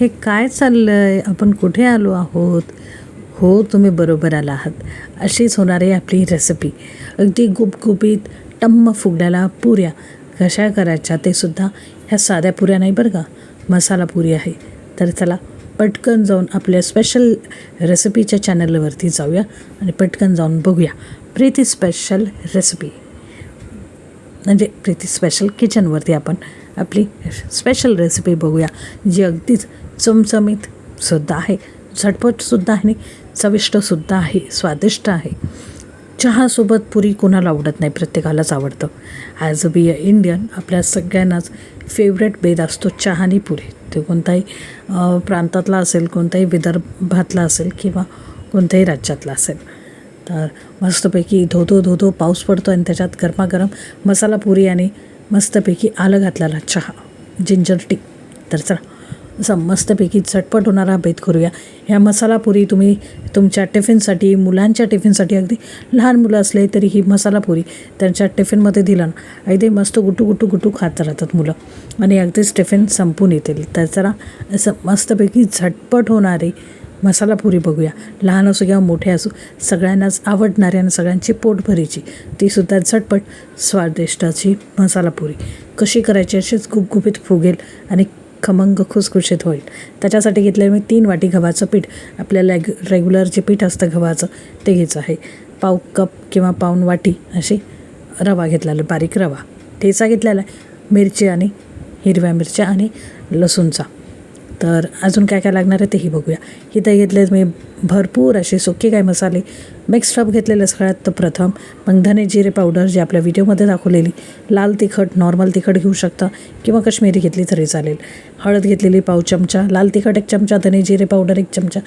हे काय चाललं आहे आपण कुठे आलो आहोत? हो तुम्ही बरोबर आला आहात अशीच होणार आहे आपली रेसिपी अगदी गुपगुपीत टम्म फुगड्याला पुऱ्या. कशा करायच्या ते सुद्धा ह्या साध्या पुऱ्या नाही बरं का? मसाला पुरी आहे. तर चला पटकन जाऊन आपल्या स्पेशल रेसिपीच्या चॅनलवरती जाऊया आणि पटकन जाऊन बघूया. प्रीती स्पेशल रेसिपी म्हणजे प्रीती स्पेशल किचनवरती आपण आपली स्पेशल रेसिपी बघूया जी अगदीच चमचमीत सुद्धा आहे झटपटसुद्धा आहे आणि चविष्टसुद्धा आहे स्वादिष्ट आहे. चहासोबत पुरी कोणाला आवडत नाही? प्रत्येकालाच आवडतं. As a be a Indian आपल्या सगळ्यांनाच फेवरेट बेद असतो चहा आणि पुरी. ते कोणताही प्रांतातला असेल कोणताही विदर्भातला असेल किंवा कोणत्याही राज्यातला असेल. तर मस्तपैकी धोधो धोधो पाऊस पडतो आणि त्याच्यात गरमागरम मसाला पुरी आणि मस्तपैकी आलं घातलेला चहा जिंजर टी. तर चला असं मस्तपैकी झटपट होणारा बेत करूया. ह्या मसाला पुरी तुम्ही तुमच्या टिफिनसाठी मुलांच्या टिफिनसाठी अगदी लहान मुलं असले तरी ही मसाला पुरी त्यांच्या टिफिनमध्ये दिला ना अगदी मस्त गुटू गुटू गुटू खात राहतात मुलं. आणि अगदीच टिफिन संपून येतील. तर जरा असं मस्तपैकी झटपट होणारी मसाला पुरी बघूया. लहान असो किंवा मोठे असो सगळ्यांनाच आवडणारी आणि सगळ्यांची पोटभरीची तीसुद्धा झटपट स्वादिष्टाची मसाला पुरी. कशी करायची अशीच गुपगुपीत फुगेल आणि खमंग खुसखुशीत होईल. त्याच्यासाठी घेतलं मी तीन वाटी गव्हाचं पीठ. आपल्याला रेग रेग्युलर जे पीठ असतं गव्हाचं ते घ्यायचं आहे. पाव कप किंवा पाऊन वाटी अशी रवा घेतलेला बारीक रवा. ठेचा घेतलेला आहे मिरची आणि हिरव्या मिरच्या आणि लसूणचा. तर अजून काय काय लागणार आहे तेही बघूया. इथं घेतले मी भरपूर असे सुके काय मसाले मिक्स टप घेतलेले सगळ्यात तर प्रथम. मग धने जिरे पावडर जी आपल्या व्हिडिओमध्ये दाखवलेली. लाल तिखट नॉर्मल तिखट घेऊ शकता. किंवा कश्मीरी घेतली तरी चालेल. हळद घेतलेली पाव चमचा. लाल तिखट एक चमचा धने जिरे पावडर एक चमचा.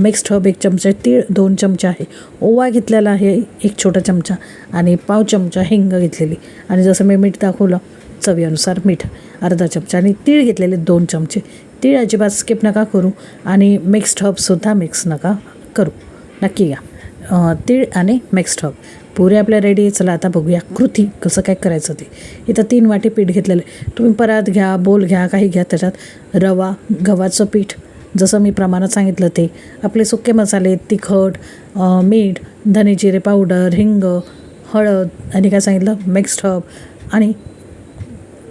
मिक्स हब एक चमचा तीळ दोन चमचे आहे. ओवा घेतलेला आहे एक छोटा चमचा. आणि पाव चमचा हिंग घेतलेली. आणि जसं मी मीठ दाखवलं चवीनुसार मीठ अर्धा चमचा. आणि तीळ घेतलेले दोन चमचे. तीळ अजिबात स्किप नका करू आणि मिक्स्ड हबसुद्धा मिक्स नका करू. नक्की या. तीळ आणि मिक्स्ड हब पुरे आपल्या रेडी आहे चला आता बघूया. कृती कसं काय करायचं ते. इथं तीन वाटी पीठ घेतलेलं आहे. तुम्ही परात घ्या बोल घ्या काही घ्या त्याच्यात. रवा गव्हाचं पीठ जसं मी प्रमाणात सांगितलं ते. आपले सुके मसाले तिखट मीठ धने जिरे पावडर हिंग हळद आणि काय सांगितलं? मिक्स्ड हब आणि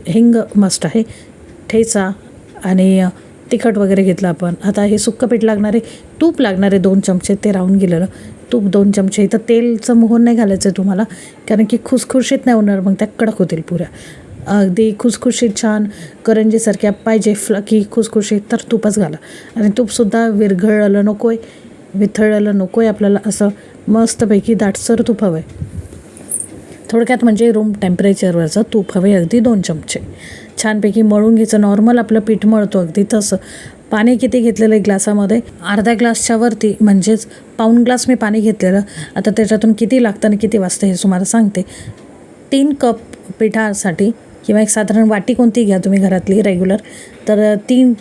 हिंग मस्ट आहे. ठेचा आणि तिखट वगैरे घेतलं आपण. आता हे सुक्कं पीठ लागणारे तूप लागणारे दोन चमचे ते राहून गेलेलं. तूप दोन चमचे. इथं तेलचं मोहन नाही घालायचं आहे तुम्हाला कारण की खुसखुशीत नाही होणार मग त्या कडक होतील पुऱ्या. अगदी खुसखुशीत छान करंजीसारख्या पाहिजे फ्लकी खुसखुशीत तर तूपच घाला. आणि तूपसुद्धा विरघळलं नको आहे विथळलं नको आहे आपल्याला असं मस्तपैकी दाटसर तूप हवं आहे थोडक्यात म्हणजे रूम टेम्परेचरवरचं तूप हवे अगदी दोन चमचे. छानपैकी मळून घ्यायचं नॉर्मल आपलं पीठ मळतो अगदी तसं. पाणी किती घेतलेलं आहे ग्लासामध्ये? अर्ध्या ग्लासच्या वरती म्हणजेच पाऊण ग्लास मी पाणी घेतलेलं. आता त्याच्यातून किती लागतं आणि किती वाजतं हे तुम्हाला सांगते. तीन कप पिठासाठी किंवा एक साधारण वाटी कोणती घ्या तुम्ही घरातली रेग्युलर तर तीन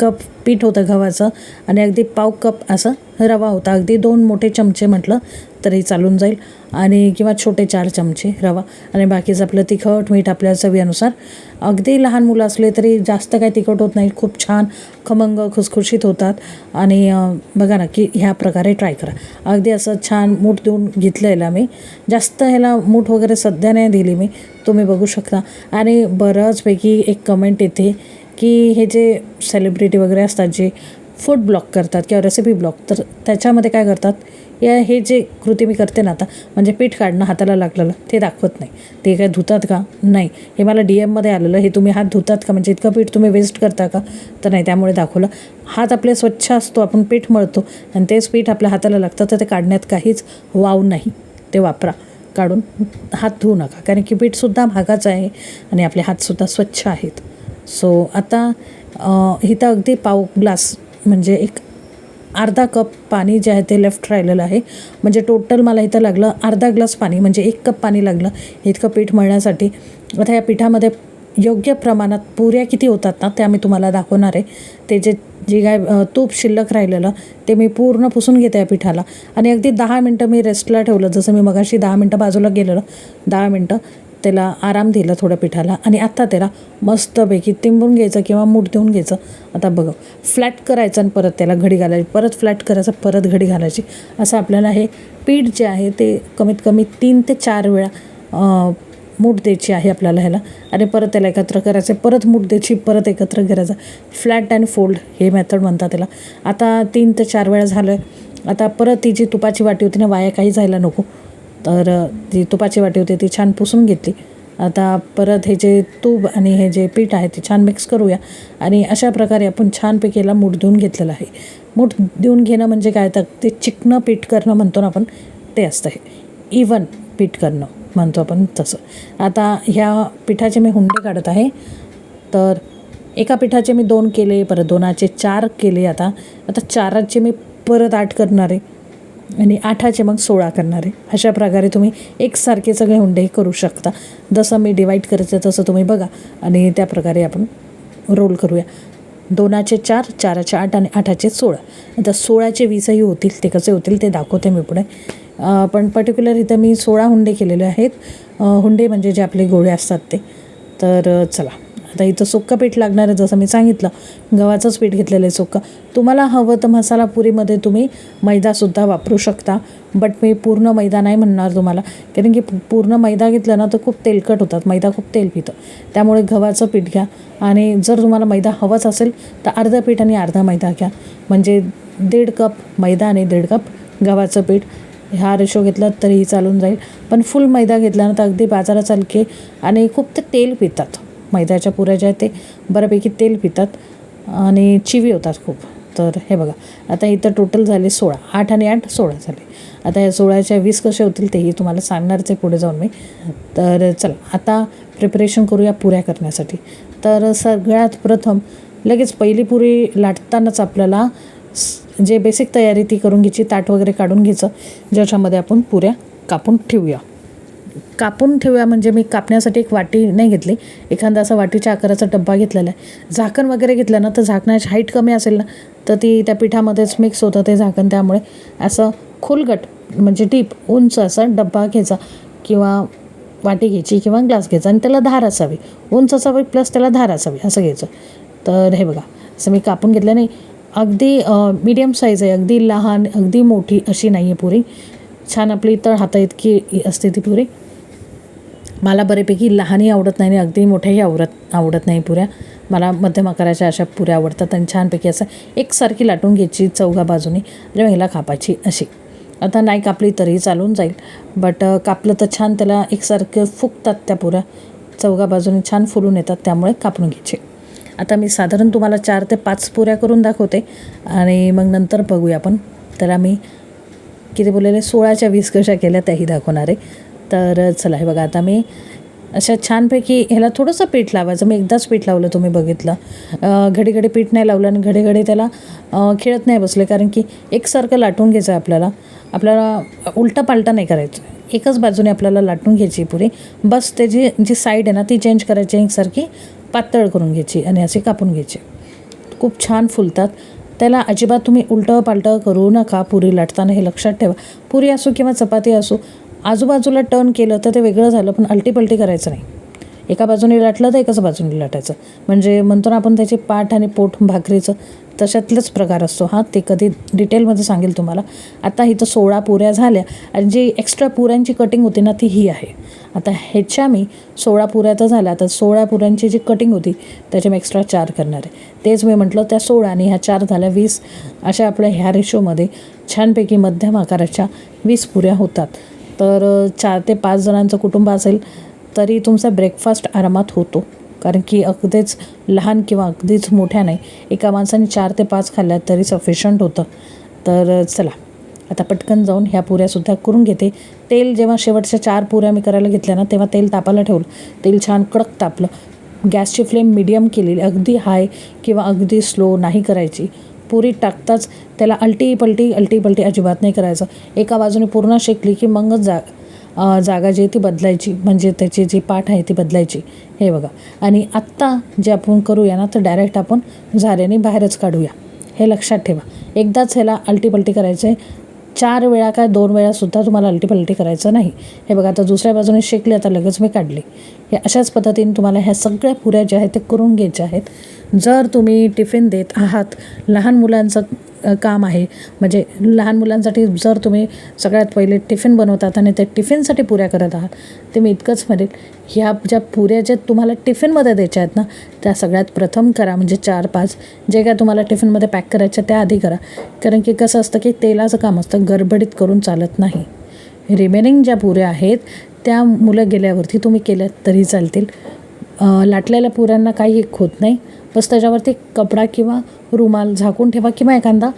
कप पीठ होतं गव्हाचं आणि अगदी पाव कप असं रवा होता. अगदी दोन मोठे चमचे म्हटलं. तरी चालून जाईल. आणि किंवा छोटे चार चमचे रवा. आणि बाकीचं आपलं तिखट मीठ आपल्या चवीनुसार. अगदी लहान मुलं असले तरी जास्त काही तिखट होत नाही. खूप छान खमंग खुसखुशीत होतात. आणि बघा ना की ह्या प्रकारे ट्राय करा. अगदी असं छान मूठ देऊन घेतलेलं मी. जास्त ह्याला मूठ वगैरे सध्या नाही दिली मी. तुम्ही बघू शकता. आणि बऱ्याचपैकी एक कमेंट येते की हे जे सेलिब्रिटी वगैरे असतात जे फूड ब्लॉग करतात किंवा रेसिपी ब्लॉग तर त्याच्यामध्ये काय करतात? या हे जे कृती मी करते ना आता म्हणजे पीठ काढणं हाताला लागलेलं ते दाखवत नाही. ते काय धुतात का? नाही. हे मला डी एममध्ये आलेलं हे तुम्ही हात धुतात का? म्हणजे इतकं पीठ तुम्ही वेस्ट करता का? तर नाही त्यामुळे दाखवलं. हात आपले स्वच्छ असतो आपण पीठ मळतो आणि तेच पीठ आपल्या हाताला लागतं तर ते काढण्यात काहीच वाव नाही. ते वापरा. काढून हात धुवू नका. कारण की पीठसुद्धा भागाचं आहे आणि आपले हातसुद्धा स्वच्छ आहेत. सो आता इथं अगदी पाव ग्लास म्हणजे एक अर्धा कप पाणी जे आहे ते लेफ्ट राहिलेलं आहे. म्हणजे टोटल मला इथं लागलं अर्धा ग्लास पाणी म्हणजे एक कप पाणी लागलं इतकं पीठ मळण्यासाठी. आता या पिठामध्ये योग्य प्रमाणात पुऱ्या किती होतात ना त्या मी तुम्हाला दाखवणार आहे. ते जे जे काय तूप शिल्लक राहिलेलं ते मी पूर्ण पुसून घेते या पिठाला. आणि अगदी दहा मिनटं मी रेस्टला ठेवलं. जसं मी मगाशी दहा मिनटं बाजूला गेलेलं दहा मिनटं. त्याला आराम दिला थोड्या पिठाला आणि आत्ता त्याला मस्तपैकी तिंबून घ्यायचं किंवा मूठ देऊन घ्यायचं. आता बघा फ्लॅट करायचं आणि परत त्याला घडी घालायची. परत फ्लॅट करायचं परत घडी घालायची. असं आपल्याला हे पीठ जे आहे ते कमीत कमी तीन ते चार वेळा मूठ द्यायची आहे आपल्याला ह्याला. आणि परत त्याला एकत्र करायचं परत मूठ द्यायची परत एकत्र करायचं फ्लॅट अँड फोल्ड हे मेथड म्हणतात त्याला. आता तीन ते चार वेळा झालं आता परत ती जी तुपाची वाटी होती ना वाया काही जायला नको. तर ती तुपाची वाटी होती ती छान पुसून घेतली. आता परत हे जे तूप आणि हे जे पीठ आहे ते छान मिक्स करूया आणि अशा प्रकारे आपण छानपैकी याला मूठ देऊन घेतलेलं आहे. मूठ देऊन घेणं म्हणजे काय? तर ते चिकनं पीठ करणं म्हणतो ना आपण ते असतं हे. इवन पीठ करणं म्हणतो आपण तसं. आता ह्या पिठाचे मी हुंडे काढत आहे. तर एका पिठाचे मी दोन केले परत दोनाचे चार केले आता. आता चाराचे मी परत आठ करणार आहे. आणि आठाचे मग सोळा करणार आहे. अशा प्रकारे तुम्ही एकसारखे सगळे हुंडे करू शकता. जसं मी डिवाईड करायचं तसं तुम्ही बघा. आणि त्या प्रकारे आपण रोल करूया. दोनाचे चार चाराचे आठ आणि आठाचे सोळा. आता सोळाचे वीसही होतील ते कसे होतील ते दाखवते मी पुढे. पण पर्टिक्युलर इथं मी सोळा हुंडे केलेले आहेत. हुंडे म्हणजे जे आपले गोळे असतात ते. तर चला. आता इथं सुक्कं पीठ लागणार आहे जसं मी सांगितलं. गव्हाचंच पीठ घेतलेलं आहे सुक्कं तुम्हाला हवं तर मसाला पुरीमध्ये तुम्ही मैदासुद्धा वापरू शकता. बट मी पूर्ण मैदा नाही म्हणणार तुम्हाला. कारण की पूर्ण मैदा घेतला ना तर खूप तेलकट होतात. मैदा खूप तेल पितं. त्यामुळे गव्हाचं पीठ घ्या. आणि जर तुम्हाला मैदा हवाच असेल तर अर्धं पीठ आणि अर्धा मैदा घ्या. म्हणजे दीड कप मैदा आणि दीड कप गव्हाचं पीठ. हा रेशो घेतला तरीही चालून जाईल. पण फुल मैदा घेतला ना तर अगदी बाजारात चालके आणि खूप ते तेल पितात. मैद्याच्या पुऱ्या ज्या आहेत ते बऱ्यापैकी तेल पितात आणि चिवी होतात खूप. तर हे बघा आता इथं टोटल झाले सोळा आठ आणि आठ सोळा झाले. आता या सोळाच्या वीस कसे होतील तेही तुम्हाला सांगणारच आहे पुढे जाऊन मी. तर चला आता प्रिपरेशन करूया पुऱ्या करण्यासाठी. तर सगळ्यात प्रथम लगेच पहिली पुरी लाटतानाच आपल्याला जे बेसिक तयारी ती करून घ्यायची ताट वगैरे काढून घ्यायचं ज्याच्यामध्ये आपण पुऱ्या कापून ठेवूया. कापून ठेवूया म्हणजे मी कापण्यासाठी एक वाटी नाही घेतली. एखादा असा वाटीच्या आकाराचा डब्बा घेतलेला आहे. झाकण वगैरे घेतलं ना तर झाकणाची हाईट कमी असेल ना तर ती त्या पिठामध्येच मिक्स होतं ते झाकण. त्यामुळे असं खोलगट म्हणजे डीप उंच असा डब्बा घ्यायचा किंवा वाटी घ्यायची किंवा ग्लास घ्यायचा आणि त्याला धार असावी. उंच असावी प्लस त्याला धार असावी असं घ्यायचं. तर हे बघा असं मी कापून घेतलं नाही. अगदी मीडियम साईज आहे. अगदी लहान अगदी मोठी अशी नाही आहे पुरी. छान आपली तळ हाता इतकी असते ती पुरी. मला बऱ्यापैकी लहानही आवडत नाही आणि अगदी मोठ्याही आवडत आवडत नाही पुऱ्या. मला मध्यम आकाराच्या अशा पुऱ्या आवडतात आणि छानपैकी असं एकसारखी लाटून घ्यायची चौघा बाजूने. आणि महिला कापायची अशी. आता नाही कापली तरीही चालून जाईल बट कापलं तर छान त्याला एकसारखं फुगतात त्या पुऱ्या. चौघा बाजूने छान फुलून येतात त्यामुळे कापून घ्यायचे. आता मी साधारण तुम्हाला चार ते पाच पुऱ्या करून दाखवते आणि मग नंतर बघूया आपण. तर आम्ही किती बोललेले? सोळाच्या वीस कशा केल्या त्याही दाखवणार आहे. तर चला हे बघा आता मी अशा छानपैकी ह्याला थोडंसं पीठ लावायचं. मी एकदाच पीठ लावलं तुम्ही बघितलं. घडी घडी पीठ नाही लावलं आणि घडी घडी त्याला खिळत खेळत नाही बसले कारण की एकसारखं लाटून घ्यायचं आहे आपल्याला. आपल्याला उलटा पालटा नाही करायचं. एकच बाजूने आपल्याला लाटून घ्यायची पुरी. बस त्याची जी साईड आहे ना ती चेंज करायची एकसारखी पातळ करून घ्यायची आणि अशी कापून घ्यायची. खूप छान फुलतात. त्याला अजिबात तुम्ही उलटं पालटं करू नका. पुरी लाटताना हे लक्षात ठेवा. पुरी असो किंवा चपाती असो आजूबाजूला टर्न केलं तर ते वेगळं झालं पण अल्टीपल्टी करायचं नाही. एका बाजूने लाटलं तर एकाच बाजूने लाटायचं. म्हणजे म्हणतो ना आपण त्याचे पाठ आणि पोट भाकरीचं तशातलंच प्रकार असतो. हा ते कधी डिटेलमध्ये सांगेल तुम्हाला. आता इथं सोळा पुऱ्या झाल्या आणि जी एक्स्ट्रा पुऱ्यांची कटिंग होती ना ती ही आहे. आता ह्याच्या मी सोळा पुऱ्या तर झाल्या. तर सोळा पुऱ्यांची जी कटिंग होती त्याच्या मी एक्स्ट्रा चार करणार आहे. तेच मी म्हटलं त्या सोळा आणि ह्या चार झाल्या वीस. अशा आपल्या ह्या रेशोमध्ये छानपैकी मध्यम आकाराच्या वीस पुऱ्या होतात. तर चार ते पाच जणांचं कुटुंब असेल तरी तुमचा ब्रेकफास्ट आरामात होतो. कारण की अगदीच लहान किंवा अगदीच मोठ्या नाही एका माणसाने चार ते पाच खाल्ल्या तरी सफिशंट होतं. तर चला. आता पटकन जाऊन ह्या पुऱ्यासुद्धा करून घेते. तेल जेव्हा शेवटच्या चार पुऱ्या मी करायला घेतल्या ना तेव्हा तेल तापायला ठेवलं. तेल छान कडक तापलं. गॅसची फ्लेम मिडियम केलेली अगदी हाय किंवा अगदी स्लो नाही करायची. पुरी टाकताच त्याला अलटी पलटी अलटी पलटी अजिबात नाही करायचं. एका बाजूने पूर्ण शेकली की मगच जा जागा जी आहे ती बदलायची. म्हणजे त्याची जी पाठ आहे ती बदलायची. हे बघा. आणि आत्ता जे आपण करूया ना तर डायरेक्ट आपण झाऱ्याने बाहेरच काढूया. हे लक्षात ठेवा. एकदाच ह्याला अल्टी पलटी करायचं आहे. चार वेळा काय दोन वेळासुद्धा तुम्हाला अलटीपलटी करायचं नाही. हे बघा आता दुसऱ्या बाजूने शेकली आता लगेच मी काढले. हे अशाच पद्धतीने तुम्हाला ह्या सगळ्या पुऱ्या ज्या आहेत ते करून घ्यायच्या आहेत. जर तुम्ही टिफिन देत आहात लहान मुलांचं काम आहे. म्हणजे लहान मुलांसाठी जर तुम्ही सगळ्यात पहिले टिफिन बनवतात आणि ते टिफिनसाठी पुऱ्या करत आहात ते मी इतकंच म्हणेल ह्या ज्या पुऱ्या ज्या तुम्हाला टिफिनमध्ये द्यायच्या आहेत ना त्या सगळ्यात प्रथम करा. म्हणजे चार पाच जे काय तुम्हाला टिफिनमध्ये पॅक करायच्या त्या आधी करा. कारण की कसं असतं की तेलाचं काम असतं गडबडीत करून चालत नाही. रिमेनिंग ज्या पुऱ्या आहेत त्या मुलं गेल्यावरती तुम्ही केल्या तरी चालतील. लाटलेल्या पुऱ्यांना काही एक होत नाही. बस त्याच्यावरती कपडा किंवा रुमाल झाकून ठेवा किंवा एखादा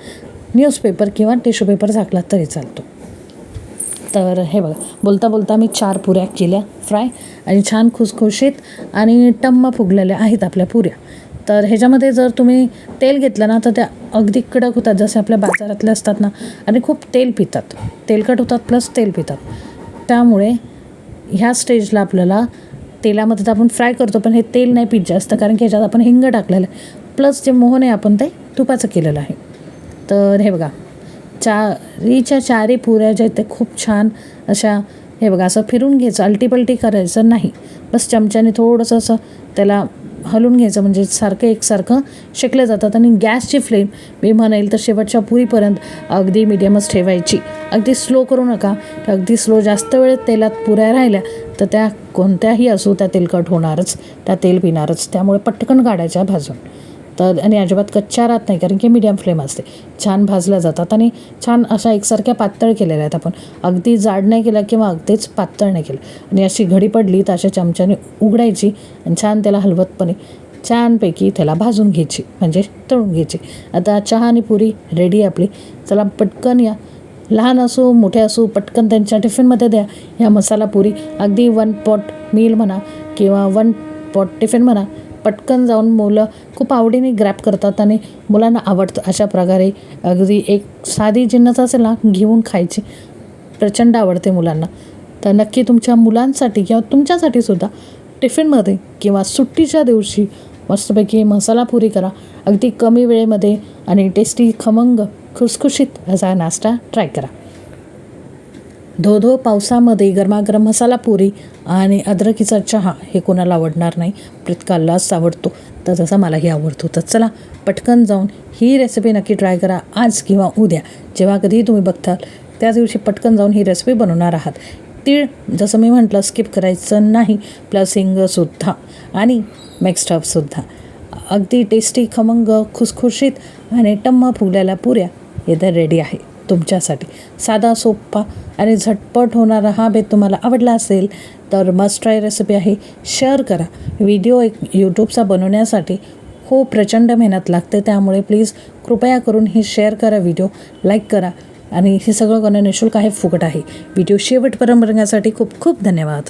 न्यूजपेपर किंवा टिश्यू पेपर झाकला तरी चालतो. तर हे बघा बोलता बोलता मी चार पुऱ्या केल्या फ्राय आणि छान खुसखुशीत आणि टम्म फुगलेल्या आहेत आपल्या पुऱ्या. तर ह्याच्यामध्ये जर तुम्ही तेल घेतलं ना तर त्या अगदी कडक होतात. जसे आपल्या बाजारातल्या असतात ना आणि खूप तेल पितात. तेलकट होतात प्लस तेल पितात. त्यामुळे ह्या स्टेजला आपल्याला तेलामध्ये तर आपण फ्राय करतो पण हे तेल नाही पीत जास्त कारण की ह्याच्यात आपण हिंग टाकलेलं आहे. प्लस जे मोहन आहे आपण ते तुपाचं केलेलं आहे. तर हे बघा चारीच्या चारी पुऱ्या ज्या आहेत ते खूप छान अशा हे बघा असं फिरून घ्यायचं अलटीपलटी करायचं नाही. बस चमच्याने थोडंसं असं त्याला हलून घ्यायचं म्हणजे सारखं एकसारखं शेकले जातात आणि गॅसची फ्लेम मी म्हणेल तर शेवटच्या पुरीपर्यंत अगदी मिडियमच ठेवायची. अगदी स्लो करू नका. अगदी स्लो जास्त वेळ तेलात पुऱ्या राहिल्या तर त्या कोणत्याही असू त्या तेलकट होणारच त्या तेल पिणारच. त्यामुळे पटकन काढायच्या भाजून. तर आणि अजिबात कच्च्या राहत नाही कारण की मीडियम फ्लेम असते. छान भाजल्या जातात आणि छान अशा एकसारख्या पातळ केलेल्या आहेत आपण. अगदी जाड नाही केलं किंवा अगदीच पातळ नाही केलं. आणि अशी घडी पडली तर अशा चमच्याने उघडायची आणि छान त्याला हलवतपणे छानपैकी त्याला भाजून घ्यायची म्हणजे तळून घ्यायची. आता चहा आणि पुरी रेडी आपली. चला पटकन या. लहान असो मोठे असो पटकन त्यांच्या टिफिनमध्ये द्या. ह्या मसाला पुरी. अगदी वन पॉट मील म्हणा किंवा वन पॉट टिफिन म्हणा. पटकन जाऊन मुलं खूप आवडीने ग्रॅप करतात आणि मुलांना आवडतं अशा प्रकारे. अगदी एक साधी जिन्नस असेल ना घेऊन खायची. प्रचंड आवडते मुलांना. तर नक्की तुमच्या मुलांसाठी किंवा तुमच्यासाठी सुद्धा टिफिनमध्ये किंवा सुट्टीच्या दिवशी मस्तपैकी मसाला पुरी करा. अगदी कमी वेळेमध्ये आणि टेस्टी खमंग खुसखुशीत असा नाश्ता ट्राय करा. धो धो पावसामध्ये गरमागरम मसाला पुरी आणि अद्रकीचा चहा हे कोणाला आवडणार नाही. प्रत्येकालाच आवडतो. तर जसा मलाही आवडतो. तर चला पटकन जाऊन ही रेसिपी नक्की ट्राय करा. आज किंवा उद्या. जेव्हा कधीही तुम्ही बघताल त्याच दिवशी पटकन जाऊन ही रेसिपी बनवणार आहात. तीळ जसं मी म्हटलं स्किप करायचं नाही. प्लस हिंगसुद्धा आणि मिक्स्टअपसुद्धा अगदी टेस्टी खमंग खुसखुशीत आणि टम्मा फुगलेल्या पुऱ्या इथं रेडी आहे. तुमच्यासाठी. साधा सोपा आणि झटपट होणारा हा बेत तुम्हाला आवडला असेल तर मस्ट ट्राय रेसिपी आहे. शेअर करा. व्हिडिओ एक यूट्यूबचा बनवण्यासाठी खूप प्रचंड मेहनत लागते त्यामुळे प्लीज कृपया करून ही शेअर करा व्हिडिओ लाईक करा. आणि हे सगळं करणं निशुल्क आहे फुकट आहे. व्हिडिओ शेवटपर्यंत बघण्यासाठी खूप खूप धन्यवाद.